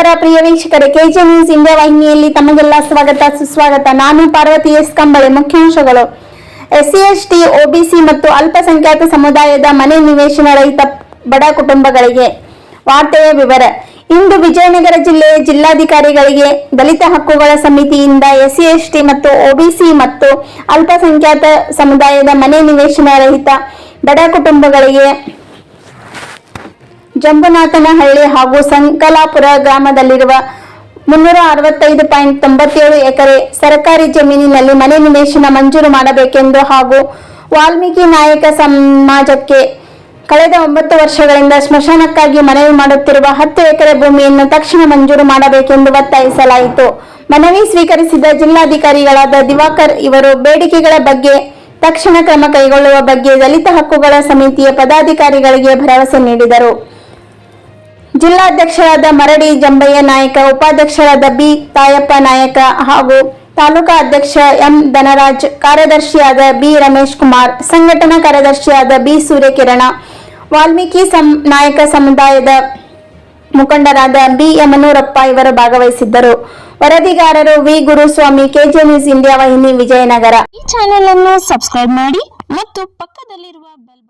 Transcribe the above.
ನಮಸ್ಕಾರ, ಪ್ರಿಯ ವೀಕ್ಷಕರೇ. K J news India ವಾಹಿನಿಯಲ್ಲಿ ತಮಗೆಲ್ಲ ಸ್ವಾಗತ, ಸುಸ್ವಾಗತ. ನಾನು ಪಾರ್ವತಿ ಎಸ್ ಕಂಬಳೆ ಮುಖ್ಯಾಂಶಗಳು ಎಸ್ಸಿ ಎಸ್ಟಿ ಒಬಿಸಿ ಮತ್ತು ಅಲ್ಪಸಂಖ್ಯಾತ ಸಮುದಾಯದ ಮನೆ ನಿವೇಶನ ರಹಿತ ಬಡ ಕುಟುಂಬಗಳಿಗೆ ವಾರ್ತೆಯ ವಿವರ. ಇಂದು ವಿಜಯನಗರ ಜಿಲ್ಲೆಯ ಜಿಲ್ಲಾಧಿಕಾರಿಗಳಿಗೆ ದಲಿತ ಹಕ್ಕುಗಳ ಸಮಿತಿಯಿಂದ ಎಸ್ಸಿ ಎಸ್ಟಿ ಮತ್ತು ಒಬಿಸಿ ಮತ್ತು ಅಲ್ಪಸಂಖ್ಯಾತ ಸಮುದಾಯದ ಮನೆ ನಿವೇಶನ ರಹಿತ ಬಡ ಕುಟುಂಬಗಳಿಗೆ ಜಂಬುನಾಥನಹಳ್ಳಿ ಹಾಗೂ ಸಂಕಲಾಪುರ ಗ್ರಾಮದಲ್ಲಿರುವ ಮುನ್ನೂರ ಅರವತ್ತೈದು ಪಾಯಿಂಟ್ ತೊಂಬತ್ತೇಳು ಎಕರೆ ಸರ್ಕಾರಿ ಜಮೀನಿನಲ್ಲಿ ಮನೆ ನಿವೇಶನ ಮಂಜೂರು ಮಾಡಬೇಕೆಂದು ಹಾಗೂ ವಾಲ್ಮೀಕಿ ನಾಯಕ ಸಮಾಜಕ್ಕೆ ಕಳೆದ ಒಂಬತ್ತು ವರ್ಷಗಳಿಂದ ಸ್ಮಶಾನಕ್ಕಾಗಿ ಮನವಿ ಮಾಡುತ್ತಿರುವ ಹತ್ತು ಎಕರೆ ಭೂಮಿಯನ್ನು ತಕ್ಷಣ ಮಂಜೂರು ಮಾಡಬೇಕೆಂದು ಒತ್ತಾಯಿಸಲಾಯಿತು. ಮನವಿ ಸ್ವೀಕರಿಸಿದ ಜಿಲ್ಲಾಧಿಕಾರಿಗಳಾದ ದಿವಾಕರ್ ಇವರು ಬೇಡಿಕೆಗಳ ಬಗ್ಗೆ, ತಕ್ಷಣ ಕ್ರಮ ಕೈಗೊಳ್ಳುವ ಬಗ್ಗೆ ದಲಿತ ಹಕ್ಕುಗಳ ಸಮಿತಿಯ ಪದಾಧಿಕಾರಿಗಳಿಗೆ ಭರವಸೆ ನೀಡಿದರು. ಜಿಲ್ಲಾಧ್ಯಕ್ಷರಾದ ಮರಡಿ ಜಂಬಯ್ಯ ನಾಯಕ, ಉಪಾಧ್ಯಕ್ಷರಾದ ಬಿ ತಾಯಪ್ಪ ನಾಯಕ ಹಾಗೂ ತಾಲೂಕಾ ಅಧ್ಯಕ್ಷ ಎಂ ಧನರಾಜ್, ಕಾರ್ಯದರ್ಶಿಯಾದ ಬಿ ರಮೇಶ್ ಕುಮಾರ್, ಸಂಘಟನಾ ಕಾರ್ಯದರ್ಶಿಯಾದ ಬಿ ಸೂರ್ಯಕಿರಣ, ವಾಲ್ಮೀಕಿ ಸಂ ನಾಯಕ ಸಮುದಾಯದ ಮುಖಂಡರಾದ ಬಿ ಯಮನೂರಪ್ಪ ಇವರು ಭಾಗವಹಿಸಿದ್ದರು. ವರದಿಗಾರರು V Guruswamy, KJ news India ವಾಹಿನಿ ವಿಜಯನಗರ. ಈ ಚಾನೆಲ್ ಅನ್ನು ಸಬ್ಸ್ಕ್ರೈಬ್ ಮಾಡಿ ಮತ್ತು ಪಕ್ಕದಲ್ಲಿರುವ ಬೆಲ್